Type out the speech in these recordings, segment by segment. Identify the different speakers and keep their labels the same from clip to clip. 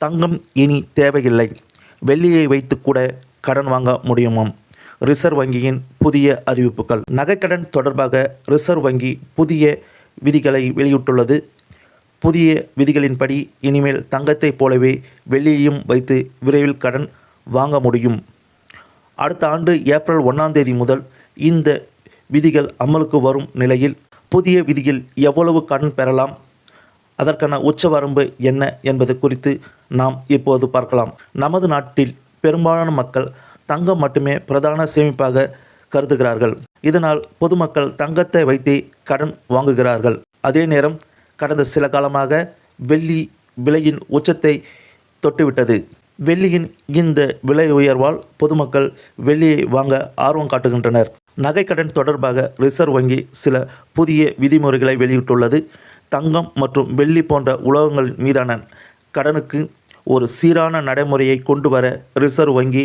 Speaker 1: தங்கம் இனி தேவையில்லை. வெள்ளியை வைத்து கூட கடன் வாங்க முடியுமாம்? ரிசர்வ் வங்கியின் புதிய அறிவிப்புகள். நகைக்கடன் தொடர்பாக ரிசர்வ் வங்கி புதிய விதிகளை வெளியிட்டுள்ளது. புதிய விதிகளின்படி இனிமேல் தங்கத்தைப் போலவே வெள்ளியையும் வைத்து விரைவில் கடன் வாங்க முடியும். அடுத்த ஆண்டு ஏப்ரல் ஒன்றாம் தேதி முதல் இந்த விதிகள் அமலுக்கு வரும் நிலையில் புதிய விதியில் எவ்வளவு கடன் பெறலாம்? அதற்கான உச்சவரம்பு என்ன என்பது குறித்து நாம் இப்போது பார்க்கலாம். நமது நாட்டில் பெரும்பாலான மக்கள் தங்கம் மட்டுமே பிரதான சேமிப்பாக கருதுகிறார்கள். இதனால் பொதுமக்கள் தங்கத்தை வைத்தே கடன் வாங்குகிறார்கள். அதே நேரம் கடந்த சில காலமாக வெள்ளி விலையின் உச்சத்தை தொட்டுவிட்டது. வெள்ளியின் இந்த விலை உயர்வால் பொதுமக்கள் வெள்ளியை வாங்க ஆர்வம் காட்டுகின்றனர். நகைக்கடன் தொடர்பாக ரிசர்வ் வங்கி சில புதிய விதிமுறைகளை வெளியிட்டுள்ளது. தங்கம் மற்றும் வெள்ளி போன்ற உலோகங்கள் மீதான கடனுக்கு ஒரு சீரான நடைமுறையை கொண்டு வர ரிசர்வ் வங்கி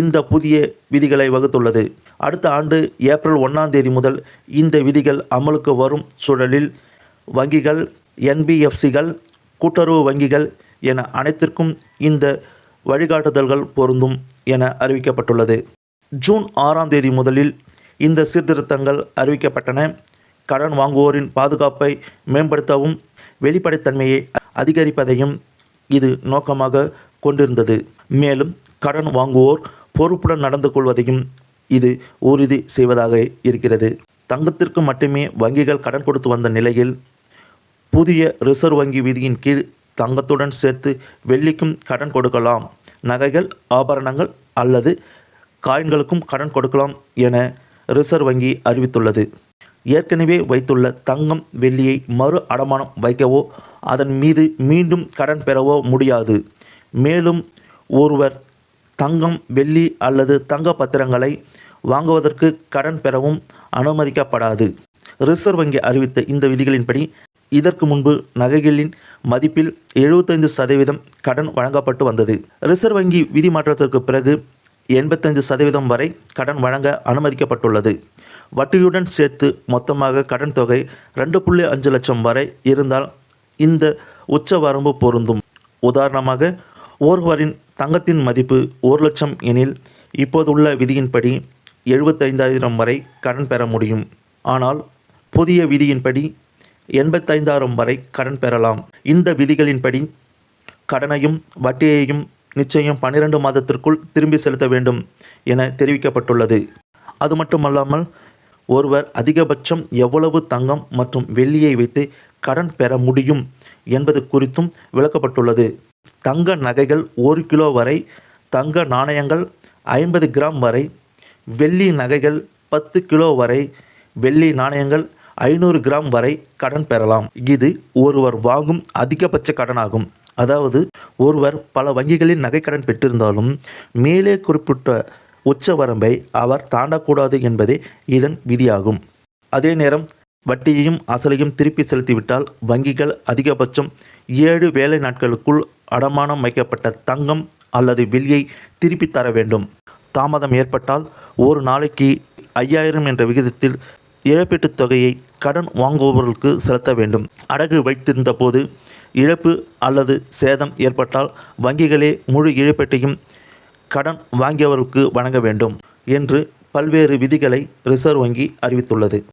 Speaker 1: இந்த புதிய விதிகளை வகுத்துள்ளது. அடுத்த ஆண்டு ஏப்ரல் ஒன்றாம் தேதி முதல் இந்த விதிகள் அமலுக்கு வரும் சூழலில் வங்கிகள் என்பிஎஃப்சிகள் கூட்டுறவு வங்கிகள் என அனைத்திற்கும் இந்த வழிகாட்டுதல்கள் பொருந்தும் என அறிவிக்கப்பட்டுள்ளது. ஜூன் ஆறாம் தேதி முதலில் இந்த சீர்திருத்தங்கள் அறிவிக்கப்பட்டன. கடன் வாங்குவோரின் பாதுகாப்பை மேம்படுத்தவும் வெளிப்படைத்தன்மையை அதிகரிப்பதையும் இது நோக்கமாக கொண்டிருந்தது. மேலும் கடன் வாங்குவோர் பொறுப்புடன் நடந்து கொள்வதையும் இது உறுதி செய்வதாக இருக்கிறது. தங்கத்திற்கு மட்டுமே வங்கிகள் கடன் கொடுத்து வந்த நிலையில் புதிய ரிசர்வ் வங்கி விதியின் கீழ் தங்கத்துடன் சேர்த்து வெள்ளிக்கும் கடன் கொடுக்கலாம். நகைகள் ஆபரணங்கள் அல்லது காயின்களுக்கும் கடன் கொடுக்கலாம் என ரிசர்வ் வங்கி அறிவித்துள்ளது. ஏற்கனவே வைத்துள்ள தங்கம் வெள்ளியை மறு அடமானம் வைக்கவோ அதன் மீது மீண்டும் கடன் பெறவோ முடியாது. மேலும் ஒருவர் தங்கம் வெள்ளி அல்லது தங்க பத்திரங்களை வாங்குவதற்கு கடன் பெறவும் அனுமதிக்கப்படாது. ரிசர்வ் வங்கி அறிவித்த இந்த விதிகளின்படி இதற்கு முன்பு நகைகளின் மதிப்பில் எழுபத்தைந்து சதவீதம் கடன் வழங்கப்பட்டு வந்தது. ரிசர்வ் வங்கி விதி மாற்றத்திற்கு பிறகு எண்பத்தைந்து சதவீதம் வரை கடன் வழங்க அனுமதிக்கப்பட்டுள்ளது. வட்டியுடன் சேர்த்து மொத்தமாக கடன் தொகை ரெண்டு புள்ளி அஞ்சு லட்சம் வரை இருந்தால் இந்த உச்ச வரம்பு பொருந்தும். உதாரணமாக ஒருவரின் தங்கத்தின் மதிப்பு ஒரு லட்சம் எனில் இப்போதுள்ள விதியின்படி எழுபத்தைந்தாயிரம் வரை கடன் பெற முடியும். ஆனால் புதிய விதியின்படி எண்பத்தைந்தாயிரம் வரை கடன் பெறலாம். இந்த விதிகளின்படி கடனையும் வட்டியையும் நிச்சயம் பன்னிரண்டு மாதத்திற்குள் திரும்பி செலுத்த வேண்டும் என தெரிவிக்கப்பட்டுள்ளது. அது மட்டுமல்லாமல் ஒருவர் அதிகபட்சம் எவ்வளவு தங்கம் மற்றும் வெள்ளியை வைத்து கடன் பெற முடியும் என்பது குறித்தும் விளக்கப்பட்டுள்ளது. தங்க நகைகள் ஒரு கிலோ வரை தங்க நாணயங்கள் ஐம்பது கிராம் வரை வெள்ளி நகைகள் பத்து கிலோ வரை வெள்ளி நாணயங்கள் ஐநூறு கிராம் வரை கடன் பெறலாம். இது ஒருவர் வாங்கும் அதிகபட்ச கடனாகும். அதாவது ஒருவர் பல வங்கிகளில் நகைக்கடன் பெற்றிருந்தாலும் மேலே குறிப்பிட்ட உச்ச வரம்பை அவர் தாண்டக்கூடாது என்பதே இதன் விதியாகும். அதே நேரம் வட்டியையும் அசலையும் திருப்பி செலுத்திவிட்டால் வங்கிகள் அதிகபட்சம் ஏழு வேலை நாட்களுக்குள் அடமானம் வைக்கப்பட்ட தங்கம் அல்லது வெள்ளியை திருப்பி தர வேண்டும். தாமதம் ஏற்பட்டால் ஒரு நாளைக்கு ஐயாயிரம் என்ற விகிதத்தில் இழப்பீட்டுத் தொகையை கடன் வாங்குபவர்களுக்கு செலுத்த வேண்டும். அடகு வைத்திருந்த போது இழப்பு அல்லது சேதம் ஏற்பட்டால் வங்கிகளே முழு இழப்பீட்டையும் கடன் வாங்கியவர்களுக்கு வழங்க வேண்டும் என்று பல்வேறு விதிகளை ரிசர்வ் வங்கி அறிவித்துள்ளது.